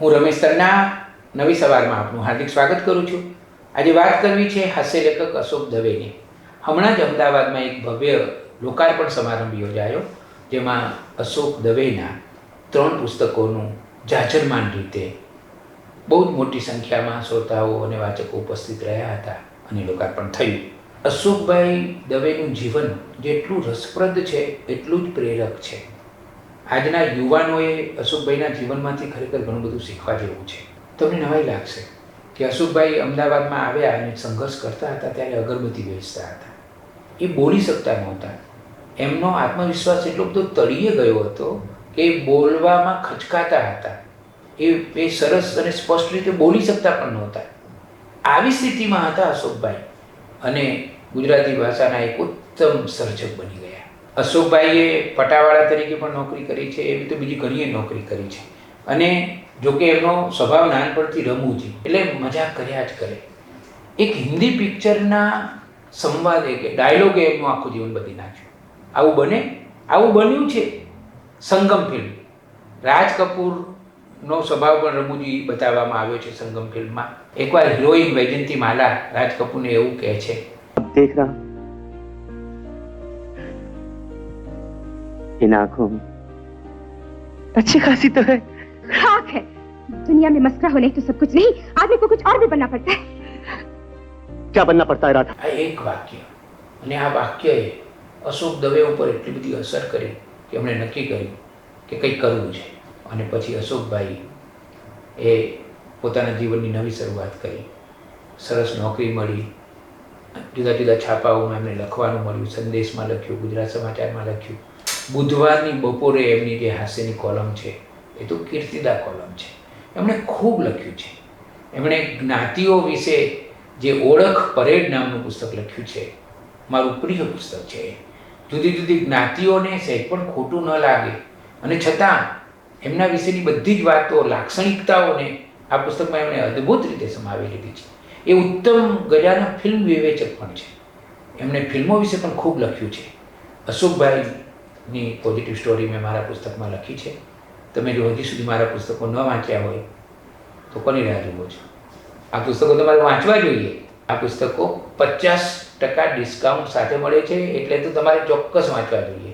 હું રમેશ તન્ના નવી સવારમાં આપનું હાર્દિક સ્વાગત કરું છું. આજે વાત કરવી છે હાસ્ય લેખક અશોક દવેની. હમણાં જ અમદાવાદમાં એક ભવ્ય લોકાર્પણ સમારંભ યોજાયો, જેમાં અશોક દવેના ત્રણ પુસ્તકોનું જાજરમાન રીતે બહુ જ મોટી સંખ્યામાં શ્રોતાઓ અને વાચકો ઉપસ્થિત રહ્યા હતા અને લોકાર્પણ થયું. અશોકભાઈ દવેનું જીવન જેટલું રસપ્રદ છે, એટલું જ પ્રેરક છે. આજના યુવાનોએ અશોકભાઈના જીવનમાંથી ખરેખર ઘણું બધું શીખવા જેવું છે. તમને નવાઈ લાગશે કે અશોકભાઈ અમદાવાદમાં આવ્યા અને સંઘર્ષ કરતા હતા, ત્યારે અગરબત્તી વેચતા હતા. એ બોલી શકતા નહોતા. એમનો આત્મવિશ્વાસ એટલો બધો તળીએ ગયો હતો કે બોલવામાં ખચકાતા હતા. એ એ સરસ અને સ્પષ્ટ રીતે બોલી શકતા પણ નહોતા. આવી સ્થિતિમાં હતા અશોકભાઈ અને ગુજરાતી ભાષાના એક ઉત્તમ સર્જક બની ગયા. અશોકભાઈએ પટાવાળા તરીકે પણ નોકરી કરી છે, એવી તો બીજી ઘણીએ નોકરી કરી છે. અને જોકે એમનો સ્વભાવ નાનપણથી રમૂજી એટલે મજાક કર્યા જ કરે. એક હિન્દી પિક્ચરના સંવાદે કે ડાયલોગે એમનું આખું જીવન બદલી નાખ્યું. આવું બને? આવું બન્યું છે. સંગમ ફિલ્મ. રાજ કપૂરનો સ્વભાવ પણ રમૂજી બતાવવામાં આવ્યો છે સંગમ ફિલ્મમાં. એકવાર હિરોઈન વૈજયંતી માલા રાજ કપૂરને એવું કહે છે. अब इन आंखों में अच्छी खासी तो है खाक है दुनिया में मस्करा होने तो सब कुछ नहीं आदमी को कुछ और भी बनना पड़ता है क्या बनना पड़ता है राधा આ એક વાક્ય અને આ વાક્યએ અશોક દવે ઉપર એટલી બધી અસર કરી કે એમણે નક્કી કર્યું કે કંઈક કરવું છે અને પછી અશોકભાઈ એ પોતાના જીવનની નવી શરૂઆત કરી સરસ નોકરી મળી જુદા જુદા છાપાઓમાં એમને લખવાનું મળ્યું સંદેશમાં લખ્યું ગુજરાત સમાચારમાં લખ્યું બુધવારની બપોરે એમની જે હાસ્યની કોલમ છે, એ તો કીર્તિદા કોલમ છે. એમણે ખૂબ લખ્યું છે. એમણે જ્ઞાતિઓ વિશે જે ઓળખ પરેડ નામનું પુસ્તક લખ્યું છે, મારું પ્રિય પુસ્તક છે જુદી જુદી જ્ઞાતિઓને સહેજ પણ ખોટું ન લાગે. અને છતાં, એમના વિશેની બધી જ વાતો લાક્ષણિકતાઓને આ પુસ્તકમાં એમણે અદ્ભુત રીતે સમાવી લીધી છે. એ ઉત્તમ ગજાના ફિલ્મ વિવેચક પણ છે. એમણે ફિલ્મો વિશે પણ ખૂબ લખ્યું છે. અશોકભાઈની પોઝિટિવ સ્ટોરી મેં મારા પુસ્તકમાં લખી છે. તમે જો હજી સુધી મારા પુસ્તકો ન વાંચ્યા હોય, તો કોની રાહ જુઓ છો? આ પુસ્તકો તમારે વાંચવા જોઈએ. આ પુસ્તકો પચાસ ટકા ડિસ્કાઉન્ટ સાથે મળે છે, એટલે તો તમારે ચોક્કસ વાંચવા જોઈએ.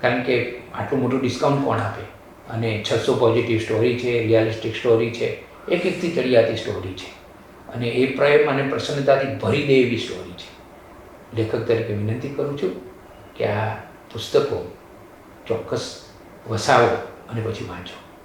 કારણ કે આટલું મોટું ડિસ્કાઉન્ટ કોણ આપે? અને છસો પોઝિટિવ સ્ટોરી છે રિયાલિસ્ટિક સ્ટોરી છે, એક એકથી ચડિયાતી સ્ટોરી છે. અને એ પ્રેમ અને પ્રસન્નતાથી ભરી દે એવી સ્ટોરી છે. લેખક તરીકે વિનંતી કરું છું કે આ પુસ્તકો ચોક્કસ વસાવો અને પછી વાંચો.